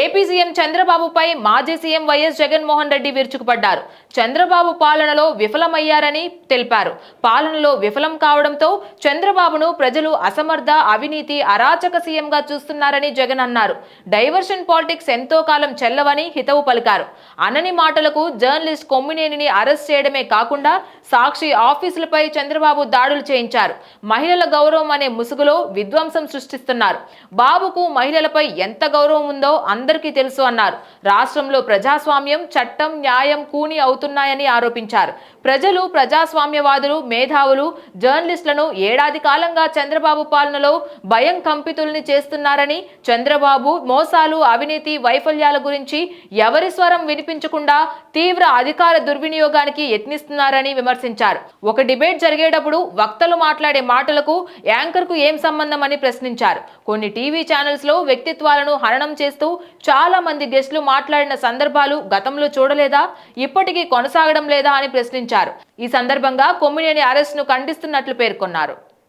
AP CM చంద్రబాబుపై మాజీ CM YS Jaganmohan Reddy విరుచుకుపడ్డారు. చంద్రబాబు పాలనలో విఫలమయ్యారని తెలిపారు. పాలనలో విఫలం కావడంతో చంద్రబాబును ప్రజలు అసమర్థ అవినీతి అరాచక సీఎంగా చూస్తున్నారని జగన్ అన్నారు. డైవర్షన్ పాలిటిక్స్ ఎంతో కాలం చెల్లవని హితవు పలికారు. అనని మాటలకు జర్నలిస్ట్ కొమ్మినేనిని అరెస్ట్ చేయడమే కాకుండా సాక్షి ఆఫీసులపై చంద్రబాబు దాడులు చేయించారు. మహిళల గౌరవం అనే ముసుగులో విధ్వంసం సృష్టిస్తున్నారు. బాబుకు మహిళలపై ఎంత గౌరవం ఉందో అందరికీ తెలుసు అన్నారు. రాష్ట్రంలో ప్రజాస్వామ్యం చట్టం న్యాయం కూని అవుతున్నాయని ఆరోపించారు. ప్రజలు ప్రజాస్వామ్యవాదులు మేధావులు జర్నలిస్టులను ఏడాది కాలంగా చంద్రబాబు పాలనలో భయం కంపితుల్ని చేస్తున్నారని చంద్రబాబు మోసాలు అవినీతి వైఫల్యాల గురించి ఎవరి స్వరం వినిపించకుండా తీవ్ర అధికార దుర్వినియోగానికి యత్నిస్తున్నారని విమర్శించారు. ఒక డిబేట్ జరిగేటప్పుడు వక్తలు మాట్లాడే మాటలకు యాంకర్కు ఏం సంబంధం అని ప్రశ్నించారు. కొన్ని టీవీ ఛానల్స్లో వ్యక్తిత్వాలను హరణం చేస్తూ చాలా మంది గెస్టులు మాట్లాడిన సందర్భాలు గతంలో చూడలేదా ఇప్పటికీ కొనసాగడం లేదా అని ప్రశ్నించారు. ఈ సందర్భంగా కొమ్మినేని అరెస్ట్ను ఖండిస్తున్నట్లు పేర్కొన్నారు.